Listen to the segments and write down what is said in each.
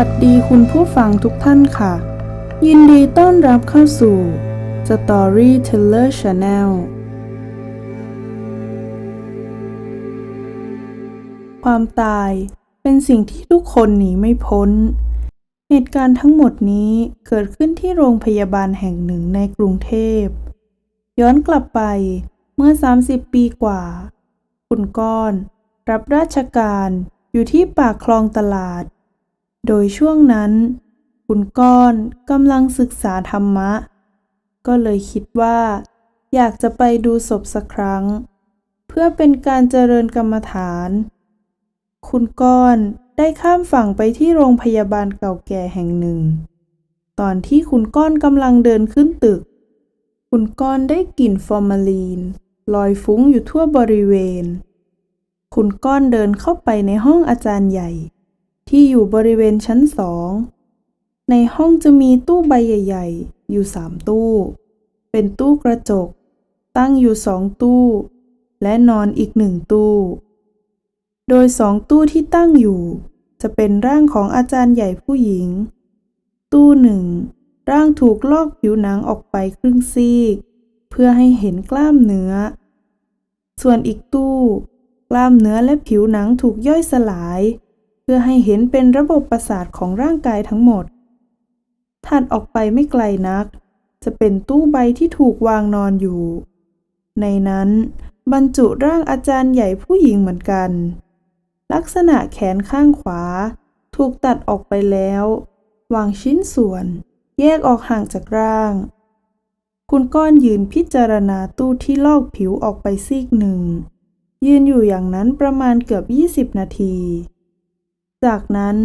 วัสดีคุณผู้ฟังทุกท่านค่ะ ยินดีต้อนรับเข้าสู่ Storyteller Channel ความตายเป็นสิ่งที่ทุกคนหนีไม่พ้น เหตุการณ์ทั้งหมดนี้เกิดขึ้นที่โรงพยาบาลแห่งหนึ่งในกรุงเทพ ย้อนกลับไปเมื่อ 30 ปีกว่า คุณก้อน รับราชการอยู่ที่ปากคลองตลาด โดยช่วงนั้น คุณก้อนกำลังศึกษาธรรมะ ก็เลยคิดว่า อยากจะไปดูศพสักครั้ง เพื่อเป็นการเจริญกรรมฐาน คุณก้อนได้ข้ามฝั่งไปที่โรงพยาบาลเก่าแก่แห่งหนึ่ง ตอนที่คุณก้อนกำลังเดินขึ้นตึก คุณก้อนได้กลิ่นฟอร์มาลีน ลอยฟุ้งอยู่ทั่วบริเวณ คุณก้อนเดินเข้าไปในห้องอาจารย์ใหญ่ ที่อยู่บริเวณชั้นสอง ในห้องจะมีตู้ใบใหญ่ ๆ อยู่สามตู้ เป็นตู้กระจก ตั้งอยู่สองตู้ และนอนอีกหนึ่งตู้ โดยสองตู้ที่ตั้งอยู่ จะเป็นร่างของอาจารย์ใหญ่ผู้หญิง ตู้หนึ่งร่างถูกลอกผิวหนังออกไปครึ่งซีก เพื่อให้เห็นกล้ามเนื้อ ส่วนอีกตู้ กล้ามเนื้อและผิวหนังถูกย่อยสลาย เพื่อให้เห็นเป็นระบบประสาทของร่างกายทั้งหมด ถัดออกไปไม่ไกลนัก จะเป็นตู้ใบที่ถูกวางนอนอยู่ ในนั้นบรรจุร่างอาจารย์ใหญ่ผู้หญิงเหมือนกัน ลักษณะแขนข้างขวา ถูกตัดออกไปแล้ว วางชิ้นส่วน แยกออกห่างจากร่าง คุณก้อนยืนพิจารณาตู้ที่ลอกผิวออกไปซีกหนึ่ง ยืนอยู่อย่างนั้นประมาณเกือบ 20 นาที จากนั้น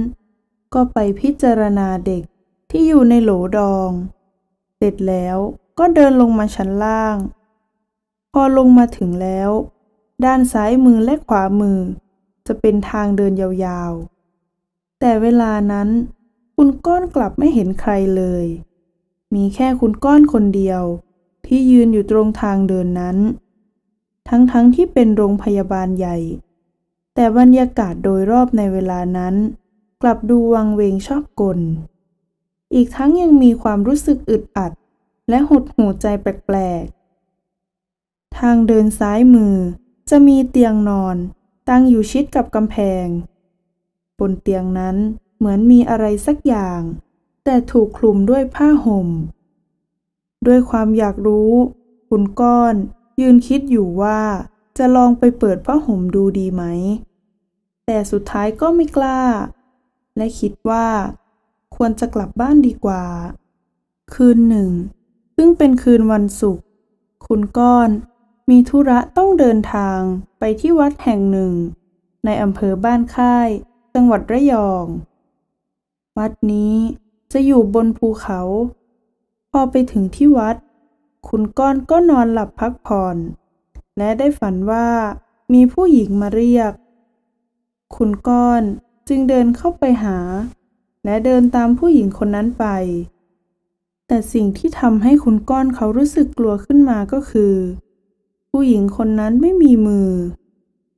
ก็ไปพิจารณาเด็กที่อยู่ในโหลดอง เสร็จแล้วก็เดินลงมาชั้นล่าง พอลงมาถึงแล้ว ด้านซ้ายมือและขวามือ จะเป็นทางเดินยาวๆ แต่เวลานั้นคุณก้อนกลับไม่เห็นใครเลย มีแค่คุณก้อนคนเดียว ที่ยืนอยู่ตรงทางเดินนั้น ทั้งๆทที่เป็นโรงพยาบาลใหญ่ แต่บรรยากาศโดยรอบในเวลานั้น กลับดูวังเวงชอบกล อีกทั้งยังมีความรู้สึกอึดอัด และหดหูใจแปลกๆ ทางเดินซ้ายมือจะมีเตียงนอน ตั้งอยู่ชิดกับกำแพง บนเตียงนั้นเหมือนมีอะไรสักอย่าง แต่ถูกคลุมด้วยผ้าห่ม ด้วยความอยากรู้ คุณก้อนยืนคิดอยู่ว่าจะลองไปเปิดผ้าห่มดูดีไหม แต่สุดท้ายก็ไม่กล้า และคิดว่า ควรจะกลับบ้านดีกว่า คืนหนึ่ง ซึ่งเป็นคืนวันศุกร์คุณก้อนมีธุระต้องเดินทางไปที่วัดแห่งหนึ่ง ในอำเภอบ้านค่าย จังหวัดระยอง วัดนี้จะอยู่บนภูเขา พอไปถึงที่วัด คุณก้อนก็นอนหลับพักผ่อน และได้ฝันว่ามีผู้หญิงมาเรียก คุณก้อนจึงเดินเข้าไปหา และเดินตามผู้หญิงคนนั้นไป แต่สิ่งที่ทำให้คุณก้อนเขารู้สึกกลัวขึ้นมาก็คือ ผู้หญิงคนนั้นไม่มีมือ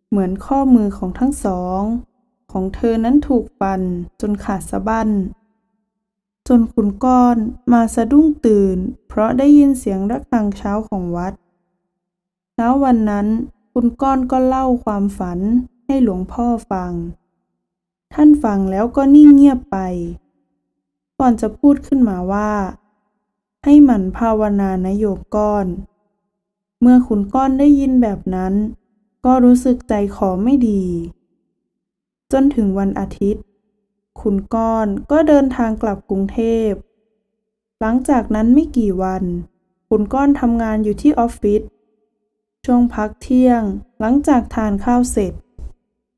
เหมือนข้อมือของทั้งสอง ของเธอนั้นถูกปันจนขาดสะบั้นจนคุณก้อนมาสะดุ้งตื่น เพราะได้ยินเสียงระฆังเช้าของวัด เช้าวันนั้นคุณก้อนก็เล่าความฝัน ให้หลวงพ่อฟัง ท่านฟังแล้วก็นิ่งเงียบไป ก่อนจะพูดขึ้นมาว่า ให้หมั่นภาวนานโยมก้อน เมื่อคุณก้อนได้ยินแบบนั้น ก็รู้สึกใจคอไม่ดี จนถึงวันอาทิตย์คุณก้อนก็เดินทางกลับกรุงเทพ หลังจากนั้นไม่กี่วันคุณก้อนทำงานอยู่ที่ออฟฟิศช่วงพักเที่ยงหลังจากทานข้าวเสร็จ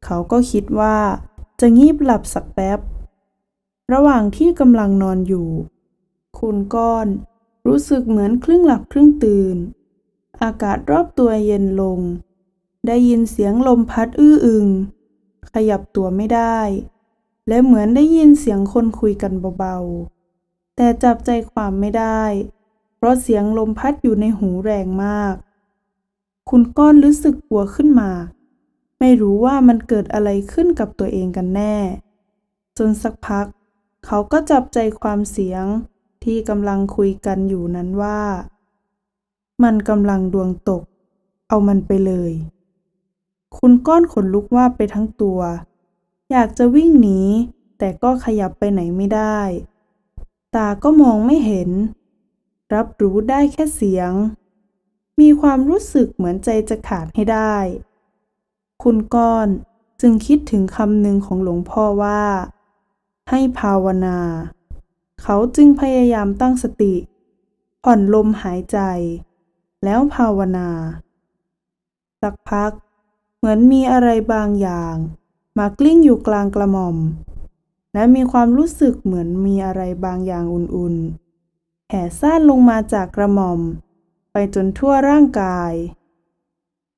เขาก็คิดว่า จะงีบหลับสักแป๊บ ระหว่างที่กำลังนอนอยู่ คุณก้อนรู้สึกเหมือนครึ่งหลับครึ่งตื่น อากาศรอบตัวเย็นลง ได้ยินเสียงลมพัดอื้ออึง ขยับตัวไม่ได้ และเหมือนได้ยินเสียงคนคุยกันเบาๆ แต่จับใจความไม่ได้ เพราะเสียงลมพัดอยู่ในหูแรงมาก คุณก้อนรู้สึกกลัวขึ้นมา ไม่รู้ว่ามันเกิดอะไรขึ้นกับตัวเองกันแน่ จนสักพัก เขาก็จับใจความเสียงที่กำลังคุยกันอยู่นั้นว่า มันกำลังดวงตก เอามันไปเลย คุณก้อนขนลุกว่าไปทั้งตัว อยากจะวิ่งหนีแต่ก็ขยับไปไหนไม่ได้ ตาก็มองไม่เห็น รับรู้ได้แค่เสียง มีความรู้สึกเหมือนใจจะขาดให้ได้ คุณก้อนจึงคิดถึงคำหนึ่งของหลวงพ่อว่า ให้ภาวนา เขาจึงพยายามตั้งสติ ผ่อนลมหายใจ แล้วภาวนา สักพัก เหมือนมีอะไรบางอย่าง มากลิ้งอยู่กลางกระหม่อม และมีความรู้สึกเหมือนมีอะไรบางอย่างอุ่นๆแผ่ซ่านลงมาจากกระหม่อม ไปจนทั่วร่างกาย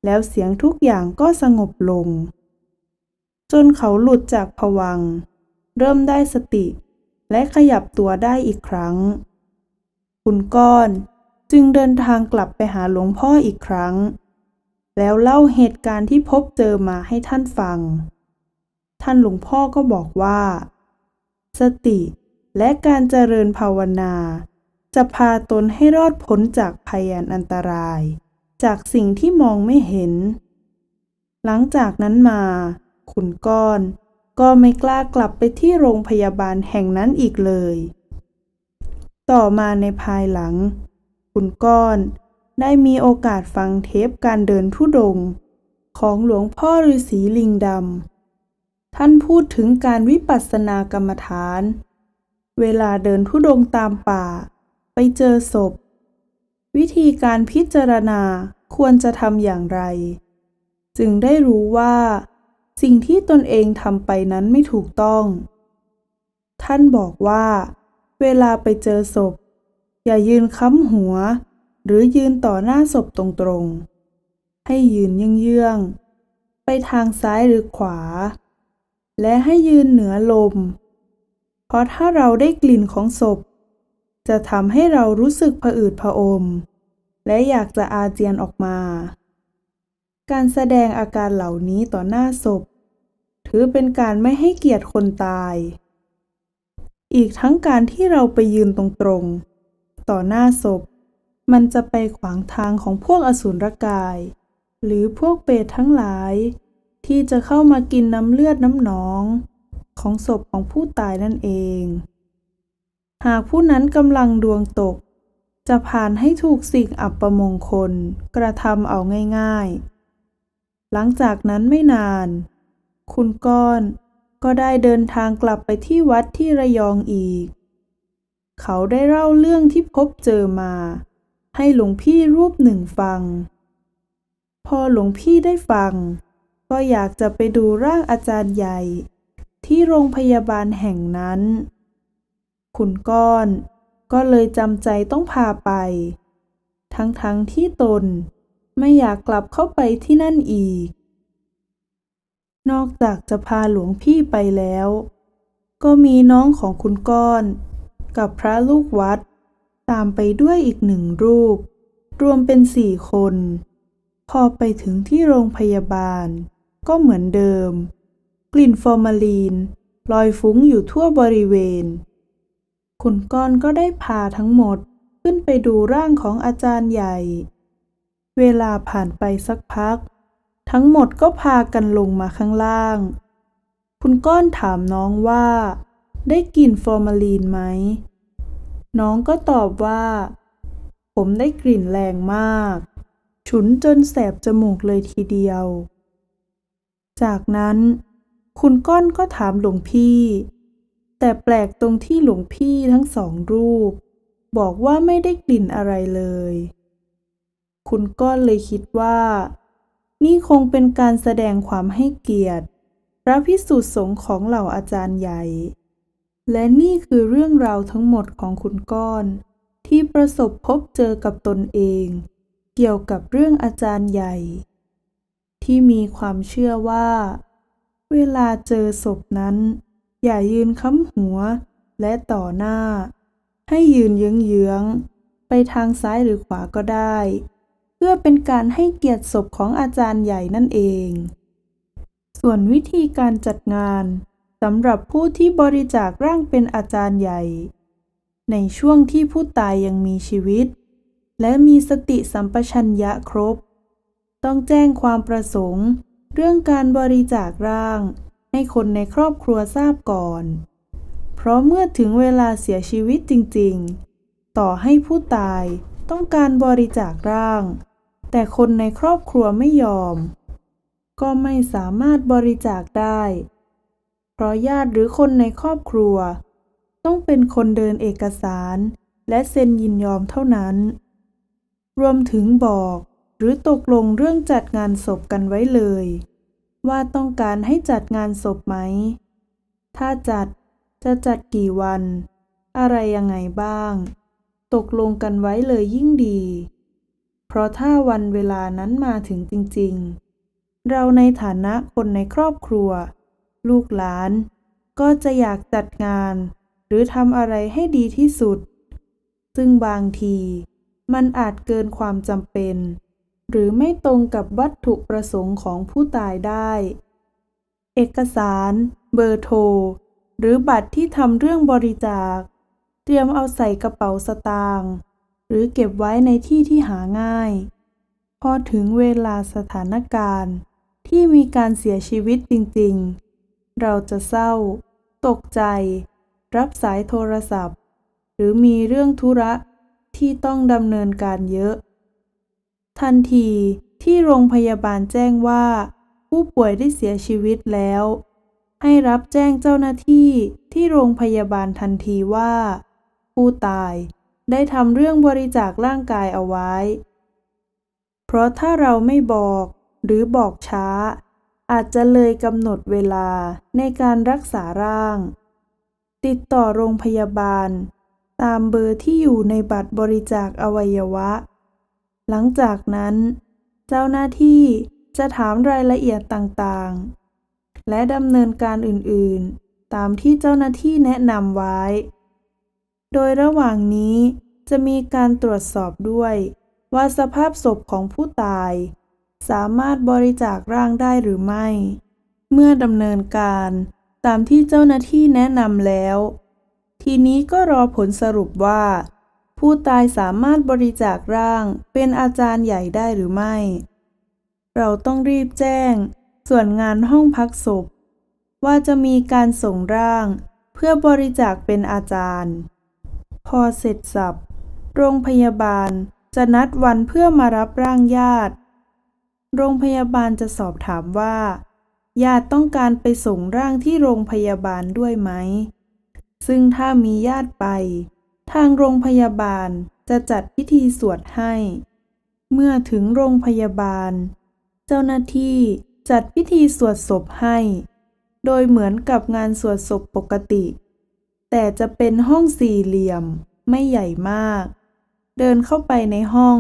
แล้วเสียงทุกอย่างก็สงบลง จนเขาหลุดจากผวัง เริ่มได้สติ และขยับตัวได้อีกครั้ง คุณก้อนจึงเดินทางกลับไปหาหลวงพ่ออีกครั้ง แล้วเล่าเหตุการณ์ที่พบเจอมาให้ท่านฟัง ท่านหลวงพ่อก็บอกว่า สติและการเจริญภาวนา จะพาตนให้รอดพ้นจากภัยอันตราย จากสิ่งที่มองไม่เห็น หลังจากนั้นมาคุณก้อนก็ไม่กล้ากลับไปที่โรงพยาบาลแห่งนั้นอีกเลย ต่อมาในภายหลังคุณก้อนได้มีโอกาสฟังเทปการเดินทุดงค์ของหลวงพ่อฤาษีลิงดำ ท่านพูดถึงการวิปัสสนากรรมฐาน เวลาเดินทุดงค์ตามป่า ไปเจอศพ วิธีการพิจารณาควรจะทำอย่างไร จึงได้รู้ว่า สิ่งที่ตนเองทำไปนั้นไม่ถูกต้อง ท่านบอกว่า เวลาไปเจอศพ อย่ายืนค้ำหัว หรือยืนต่อหน้าศพตรงๆ ให้ยืนเยื้องๆ ไปทางซ้ายหรือขวา และให้ยืนเหนือลม เพราะถ้าเราได้กลิ่นของศพ จะทำให้เรารู้สึกผะอืดผะอม และอยากจะอาเจียนออกมา การแสดงอาการเหล่านี้ต่อหน้าศพ ถือเป็นการไม่ให้เกียรติคนตาย อีกทั้งการที่เราไปยืนตรงๆ ต่อหน้าศพ มันจะไปขวางทางของพวกอสูรกาย หรือพวกเปรตทั้งหลาย ที่จะเข้ามากินน้ำเลือดน้ำหนอง ของศพของผู้ตายนั่นเอง หากผู้นั้นกำลังดวงตก จะผ่านให้ถูกสิ่งอัปมงคล กระทำเอาง่ายๆ หลังจากนั้นไม่นาน คุณก้อนก็ได้เดินทางกลับไปที่วัดที่ระยองอีก เขาได้เล่าเรื่องที่พบเจอมา ให้หลวงพี่รูปหนึ่งฟัง พอหลวงพี่ได้ฟัง ก็อยากจะไปดูร่างอาจารย์ใหญ่ ที่โรงพยาบาลแห่งนั้น คุณก้อน ก็เลยจำใจต้องพาไป ทั้งๆทที่ตนไม่อยากกลับเข้าไปที่นั่นอีก นอกจากจะพาหลวงพี่ไปแล้ว ก็มีน้องของคุณก้อน กับพระลูกวัด ตามไปด้วยอีกหนึ่งรูป รวมเป็นสี่คน พอไปถึงที่โรงพยาบาล ก็เหมือนเดิม กลิ่นฟอร์มาลีนลอยฟุ้งอยู่ทั่วบริเวณ คุณก้อนก็ได้พาทั้งหมดขึ้นไปดูร่างของอาจารย์ใหญ่ เวลาผ่านไปสักพัก ทั้งหมดก็พากันลงมาข้างล่าง คุณก้อนถามน้องว่า ได้กลิ่นฟอร์มาลีนไหม น้องก็ตอบว่า ผมได้กลิ่นแรงมาก ฉุนจนแสบจมูกเลยทีเดียว จากนั้น คุณก้อนก็ถามหลวงพี่ แต่แปลกตรงที่หลวงพี่ทั้งสองรูป บอกว่าไม่ได้กลิ่นอะไรเลย คุณก้อนเลยคิดว่า นี่คงเป็นการแสดงความให้เกียรติ พระพิสุสงฆ์ของเหล่าอาจารย์ใหญ่ และนี่คือเรื่องราวทั้งหมดของคุณก้อน ที่ประสบพบเจอกับตนเอง เกี่ยวกับเรื่องอาจารย์ใหญ่ ที่มีความเชื่อว่า เวลาเจอศพนั้น อย่ายืนค้ำหัวและต่อหน้า ให้ยืนเยื้องๆไปทางซ้ายหรือขวาก็ได้ เพื่อเป็นการให้เกียรติศพของอาจารย์ใหญ่นั่นเอง ส่วนวิธีการจัดงานสำหรับผู้ที่บริจาคร่างเป็นอาจารย์ใหญ่ ในช่วงที่ผู้ตายยังมีชีวิต และมีสติสัมปชัญญะครบ ต้องแจ้งความประสงค์ เรื่องการบริจาคร่าง ให้คนในครอบครัวทราบก่อน เพราะเมื่อถึงเวลาเสียชีวิตจริงๆ ต่อให้ผู้ตายต้องการบริจาคร่าง แต่คนในครอบครัวไม่ยอม ก็ไม่สามารถบริจาคได้ เพราะญาติหรือคนในครอบครัว ต้องเป็นคนเดินเอกสาร และเซ็นยินยอมเท่านั้น รวมถึงบอกหรือตกลงเรื่องจัดงานศพกันไว้เลย ว่าต้องการให้จัดงานศพไหม ถ้าจัดจะจัดกี่วัน อะไรยังไงบ้าง ตกลงกันไว้เลยยิ่งดี เพราะถ้าวันเวลานั้นมาถึงจริงๆ เราในฐานะคนในครอบครัว ลูกหลาน ก็จะอยากจัดงาน หรือทำอะไรให้ดีที่สุด ซึ่งบางทีมันอาจเกินความจำเป็น หรือไม่ตรงกับวัตถุประสงค์ของผู้ตายได้ เอกสาร เบอร์โทร หรือบัตรที่ทำเรื่องบริจาค เตรียมเอาใส่กระเป๋าสตางค์หรือเก็บไว้ในที่ที่หาง่าย พอถึงเวลาสถานการณ์ ที่มีการเสียชีวิตจริงๆ เราจะเศร้า ตกใจ รับสายโทรศัพท์ หรือมีเรื่องธุระที่ต้องดำเนินการเยอะ ทันทีที่โรงพยาบาลแจ้งว่า ผู้ป่วยได้เสียชีวิตแล้ว ให้รับแจ้งเจ้าหน้าที่ที่โรงพยาบาลทันทีว่า ผู้ตายได้ทำเรื่องบริจาคร่างกายเอาไว้ เพราะถ้าเราไม่บอกหรือบอกช้า อาจจะเลยกำหนดเวลาในการรักษาร่าง ติดต่อโรงพยาบาล ตามเบอร์ที่อยู่ในบัตรบริจาคอวัยวะ หลังจากนั้น เจ้าหน้าที่จะถามรายละเอียดต่างๆ และดำเนินการอื่นๆ ตามที่เจ้าหน้าที่แนะนำไว้ โดยระหว่างนี้จะมีการตรวจสอบด้วย ว่าสภาพศพของผู้ตาย สามารถบริจาคร่างได้หรือไม่ เมื่อดำเนินการตามที่เจ้าหน้าที่แนะนำแล้ว ทีนี้ก็รอผลสรุปว่า ผู้ตายสามารถบริจาคร่าง เป็นอาจารย์ใหญ่ได้หรือไม่ เราต้องรีบแจ้ง ส่วนงานห้องพักศพ ว่าจะมีการส่งร่าง เพื่อบริจาคเป็นอาจารย์ พอเสร็จสับโรงพยาบาลจะนัดวันเพื่อมารับร่างญาติ โรงพยาบาลจะสอบถามว่า ญาติต้องการไปส่งร่างที่โรงพยาบาลด้วยไหม ซึ่งถ้ามีญาติไป ทางโรงพยาบาลจะจัดพิธีสวดให้ เมื่อถึงโรงพยาบาล เจ้าหน้าที่จัดพิธีสวดศพให้ โดยเหมือนกับงานสวดศพปกติ แต่จะเป็นห้องสี่เหลี่ยมไม่ใหญ่มาก เดินเข้าไปในห้อง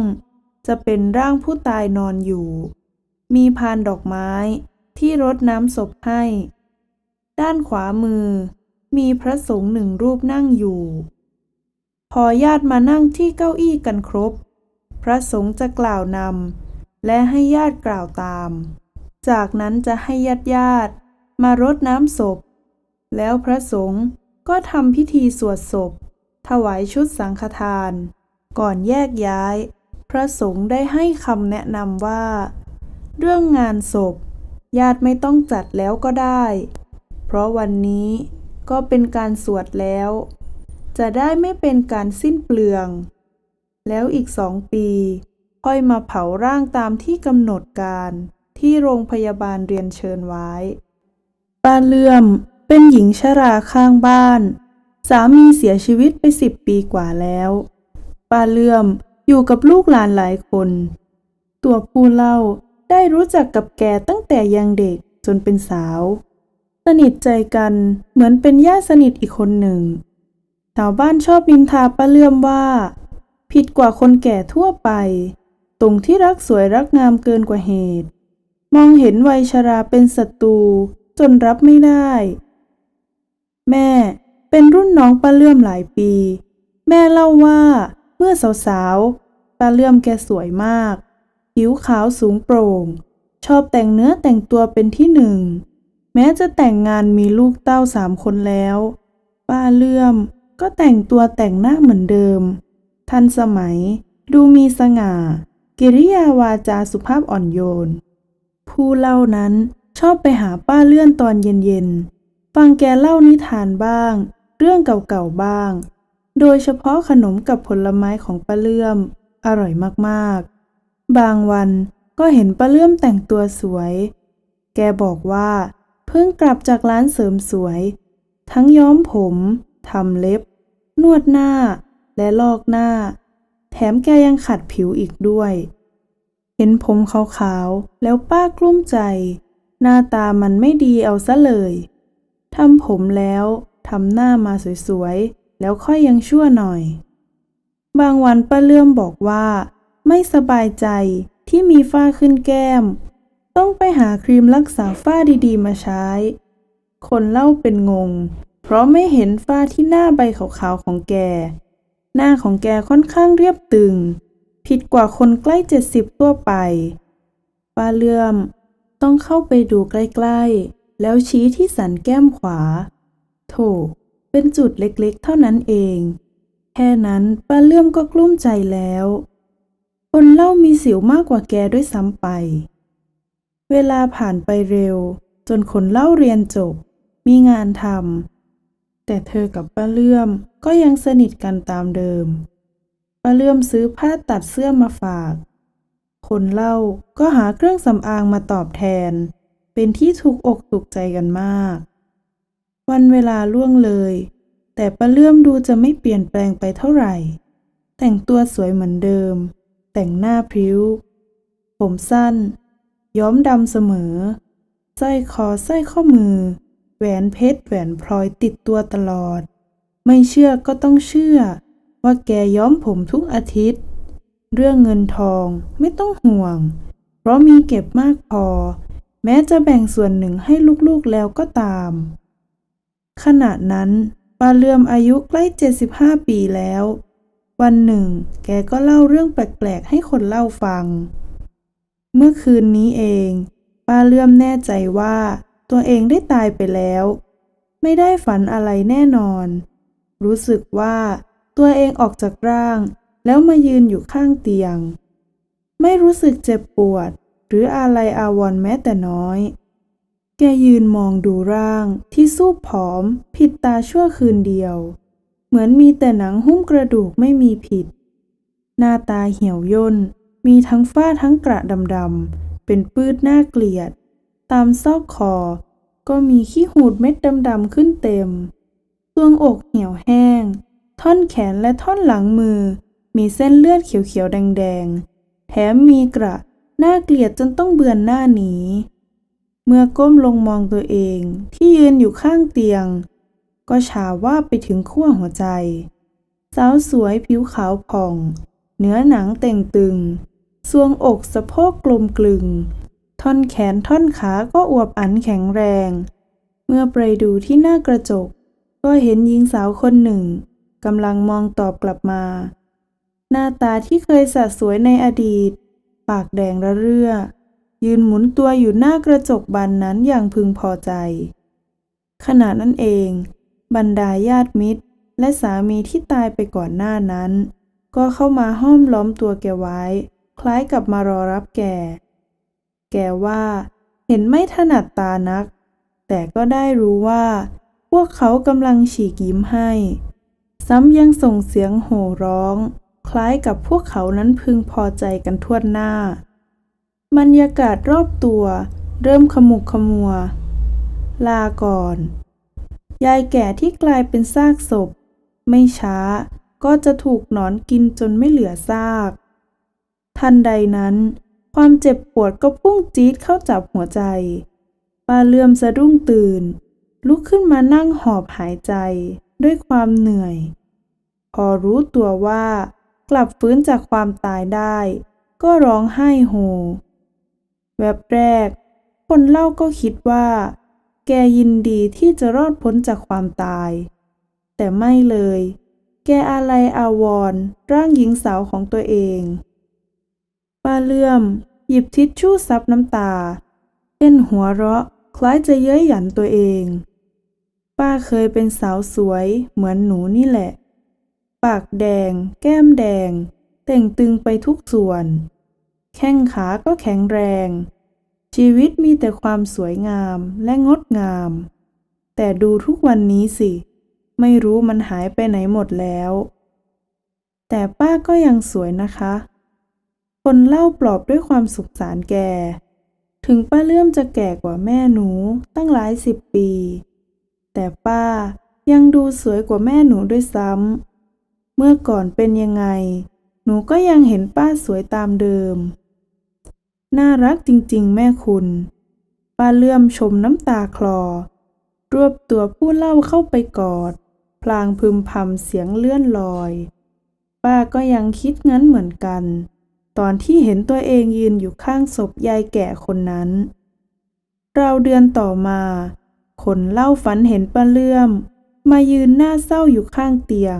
จะเป็นร่างผู้ตายนอนอยู่ มีพานดอกไม้ที่รดน้ำศพให้ ด้านขวามือมีพระสงฆ์หนึ่งรูปนั่งอยู่ พอญาติมานั่งที่เก้าอี้กันครบ พระสงฆ์จะกล่าวนำและให้ญาติกล่าวตาม จากนั้นจะให้ญาติญาติมารดน้ำศพ แล้วพระสงฆ์ก็ทำพิธีสวดศพ ถวายชุดสังฆทาน ก่อนแยกย้าย พระสงฆ์ได้ให้คำแนะนำว่า เรื่องงานศพ ญาติไม่ต้องจัดแล้วก็ได้ เพราะวันนี้ก็เป็นการสวดแล้ว จะได้ไม่เป็นการสิ้นเปลือง แล้วอีกสองปี ค่อยมาเผาร่างตามที่กำหนดการที่โรงพยาบาลเรียนเชิญไว้ ป้าเลื่อมเป็นหญิงชราข้างบ้าน สามีเสียชีวิตไปสิบปีกว่าแล้ว ป้าเลื่อมอยู่กับลูกหลานหลายคน ตัวผู้เล่าได้รู้จักกับแกตั้งแต่ยังเด็กจนเป็นสาว สนิทใจกันเหมือนเป็นญาติสนิทอีกคนหนึ่ง ชาวบ้านชอบนินทาป้าเลื่อมว่า ผิดกว่าคนแก่ทั่วไป ตรงที่รักสวยรักงามเกินกว่าเหตุ มองเห็นวัยชราเป็นศัตรูจนรับไม่ได้ แม่เป็นรุ่นน้องป้าเลื่อมหลายปี แม่เล่าว่า เมื่อสาวๆป้าเลื่อมแกสวยมาก ผิวขาวสูงโปร่ง ชอบแต่งเนื้อแต่งตัวเป็นที่หนึ่ง แม้จะแต่งงานมีลูกเต้าสามคนแล้ว ป้าเลื่อม ก็แต่งตัวแต่งหน้าเหมือนเดิม ทันสมัย ดูมีสง่า กิริยาวาจาสุภาพอ่อนโยน ผู้เล่านั้นชอบไปหาป้าเลื่อนตอนเย็นๆ ฟังแกเล่านิทานบ้าง เรื่องเก่าๆบ้าง โดยเฉพาะขนมกับผลไม้ของป้าเลื่อม อร่อยมากๆ บางวันก็เห็นป้าเลื่อมแต่งตัวสวย แกบอกว่า เพิ่งกลับจากร้านเสริมสวย ทั้งย้อมผม ทำเล็บ นวดหน้า และลอกหน้า แถมแกยังขัดผิวอีกด้วย เห็นผมขาวๆ แล้วป้ากลุ้มใจ หน้าตามันไม่ดีเอาซะเลยทำผมแล้วทำหน้ามาสวยๆ แล้วค่อยยังชั่วหน่อย บางวันป้าเลื่อมบอกว่า ไม่สบายใจที่มีฝ้าขึ้นแก้ม ต้องไปหาครีมรักษาฝ้าดีๆ มาใช้ คนเล่าเป็นงง เพราะไม่เห็นฝ้าที่หน้าใบขาวๆของแก หน้าของแกค่อนข้างเรียบตึง ผิดกว่าคนใกล้เจ็ดสิบทั่วไปป้าเลื่อมต้องเข้าไปดูใกล้ๆ แล้วชี้ที่สันแก้มขวา โถ เป็นจุดเล็กๆ เท่านั้นเอง แค่นั้นป้าเลื่อมก็กลุ้มใจแล้ว คนเล่ามีสิวมากกว่าแกด้วยซ้ำไป เวลาผ่านไปเร็ว จนคนเล่าเรียนจบ มีงานทำ แต่เธอกับป้าเลื่อมก็ยังสนิทกันตามเดิม ป้าเลื่อมซื้อผ้าตัดเสื้อมาฝาก คนเล่าก็หาเครื่องสำอางมาตอบแทน เป็นที่ถูกอกถูกใจกันมาก วันเวลาล่วงเลย แต่ป้าเลื่อมดูจะไม่เปลี่ยนแปลงไปเท่าไหร่ แต่งตัวสวยเหมือนเดิม แต่งหน้าพริ้ว ผมสั้น ย้อมดำเสมอสร้อยคอสร้อยข้อมือ แหวนเพชรแหวนพลอยติดตัวตลอด ไม่เชื่อก็ต้องเชื่อ ว่าแกย้อมผมทุกอาทิตย์ เรื่องเงินทองไม่ต้องห่วง เพราะมีเก็บมากพอ แม้จะแบ่งส่วนหนึ่งให้ลูกๆแล้วก็ตาม ขณะนั้นป้าเลื่อมอายุใกล้ 75 ปีแล้ว วันหนึ่ง แกก็เล่าเรื่องแปลกๆให้คนเล่าฟัง เมื่อคืนนี้เอง ป้าเลื่อมแน่ใจว่า ตัวเองได้ตายไปแล้ว ไม่ได้ฝันอะไรแน่นอน รู้สึกว่าตัวเองออกจากร่าง แล้วมายืนอยู่ข้างเตียง ไม่รู้สึกเจ็บปวด หรืออะไรอาวรณ์แม้แต่น้อย แกยืนมองดูร่างที่สูบผอม ผิดตาชั่วคืนเดียว เหมือนมีแต่หนังหุ้มกระดูกไม่มีผิด หน้าตาเหี่ยวย่น มีทั้งฝ้าทั้งกระดำๆเป็นปื้ดน่าเกลียด ตามซอกคอ ก็มีขี้หูดเม็ดดำๆขึ้นเต็มทรวงอกเหี่ยวแห้ง ท่อนแขนและท่อนหลังมือ มีเส้นเลือดเขียวๆแดงๆ แถมมีกระน่าเกลียดจนต้องเบือนหน้าหนี เมื่อก้มลงมองตัวเองที่ยืนอยู่ข้างเตียง ก็ชาว่าไปถึงขั้วหัวใจ สาวสวยผิวขาวผ่อง เนื้อหนังเต่งตึงทรวงอกสะโพกกลมกลึง ท่อนแขนท่อนขาก็อวบอันแข็งแรง เมื่อไปดูที่หน้ากระจก ก็เห็นหญิงสาวคนหนึ่งกำลังมองตอบกลับมา หน้าตาที่เคยสะสวยในอดีต ปากแดงระเรื่อ ยืนหมุนตัวอยู่หน้ากระจกบานนั้นอย่างพึงพอใจ ขณะนั้นเอง บรรดาญาติมิตร และสามีที่ตายไปก่อนหน้านั้น ก็เข้ามาห้อมล้อมตัวแกไว้ คล้ายกับมารอรับแก แกว่า เห็นไม่ถนัดตานัก แต่ก็ได้รู้ว่า พวกเขากำลังฉีกยิ้มให้ ซ้ำยังส่งเสียงโห่ร้อง คล้ายกับพวกเขานั้นพึงพอใจกันทั่วหน้า บรรยากาศรอบตัว เริ่มขมุกขมัว ลาก่อน ยายแก่ที่กลายเป็นซากศพ ไม่ช้าก็จะถูกหนอนกินจนไม่เหลือซาก ทันใดนั้น ความเจ็บปวดก็พุ่งจี๊ดเข้าจับหัวใจ ป้าเลื่อมสะดุ้งตื่น ลุกขึ้นมานั่งหอบหายใจด้วยความเหนื่อย พอรู้ตัวว่ากลับฟื้นจากความตายได้ ก็ร้องไห้โฮแวบแรก คนเล่าก็คิดว่า แกยินดีที่จะรอดพ้นจากความตาย แต่ไม่เลย แกอาลัยอาวรร่างหญิงสาวของตัวเอง ป้าเลื่อม หยิบทิชชู่ซับน้ำตาเล่นหัวเราะ คล้ายจะเย้ยหยันตัวเอง ป้าเคยเป็นสาวสวยเหมือนหนูนี่แหละ ปากแดง แก้มแดง แต่งตึงไปทุกส่วน แข้งขาก็แข็งแรง ชีวิตมีแต่ความสวยงามและงดงาม แต่ดูทุกวันนี้สิ ไม่รู้มันหายไปไหนหมดแล้ว แต่ป้าก็ยังสวยนะคะ คนเล่าปลอบด้วยความสุขสารแก ถึงป้าเลื่อมจะแก่กว่าแม่หนูตั้งหลายสิบปี แต่ป้ายังดูสวยกว่าแม่หนูด้วยซ้ำ เมื่อก่อนเป็นยังไง หนูก็ยังเห็นป้าสวยตามเดิม น่ารักจริงๆ แม่คุณ ป้าเลื่อมชมน้ำตาคลอ รวบตัวผู้เล่าเข้าไปกอด พลางพึมพำเสียงเลื่อนลอย ป้าก็ยังคิดงั้นเหมือนกัน ตอนที่เห็นตัวเองยืนอยู่ข้างศพยายแก่คนนั้นเราวเดือนต่อมา คนเล่าฝันเห็นป้าเลื่อม มายืนหน้าเศร้าอยู่ข้างเตียง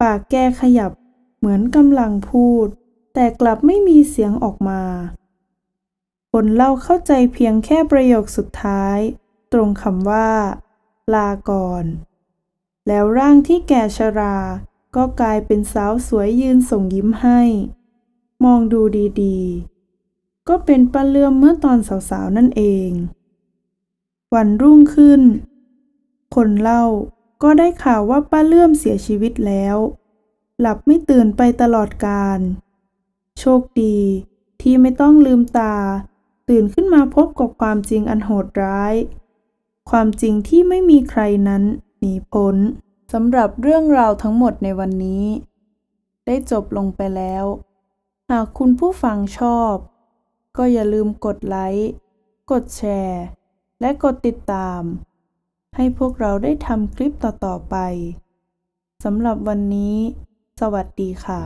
ปากแกขยับเหมือนกำลังพูด แต่กลับไม่มีเสียงออกมา คนเล่าเข้าใจเพียงแค่ประโยคสุดท้าย ตรงคำว่า ลาก่อน แล้วร่างที่แก่ชราก็กลายเป็นสาวสวยยืนส่งยิ้มให้ มองดูดีๆ ก็เป็นป้าเลื่อมเมื่อตอนสาวๆนั่นเอง วันรุ่งขึ้น คนเล่าก็ได้ข่าวว่าป้าเลื่อมเสียชีวิตแล้ว หลับไม่ตื่นไปตลอดกาลโชคดีที่ไม่ต้องลืมตา ตื่นขึ้นมาพบกับความจริงอันโหดร้าย ความจริงที่ไม่มีใครนั้นหนีพ้นสำหรับเรื่องราวทั้งหมดในวันนี้ ได้จบลงไปแล้ว หากคุณผู้ฟังชอบ ก็อย่าลืมกดไลค์ กดแชร์ และกดติดตาม ให้พวกเราได้ทำคลิปต่อ ๆ ไปสำหรับวันนี้ สวัสดีค่ะ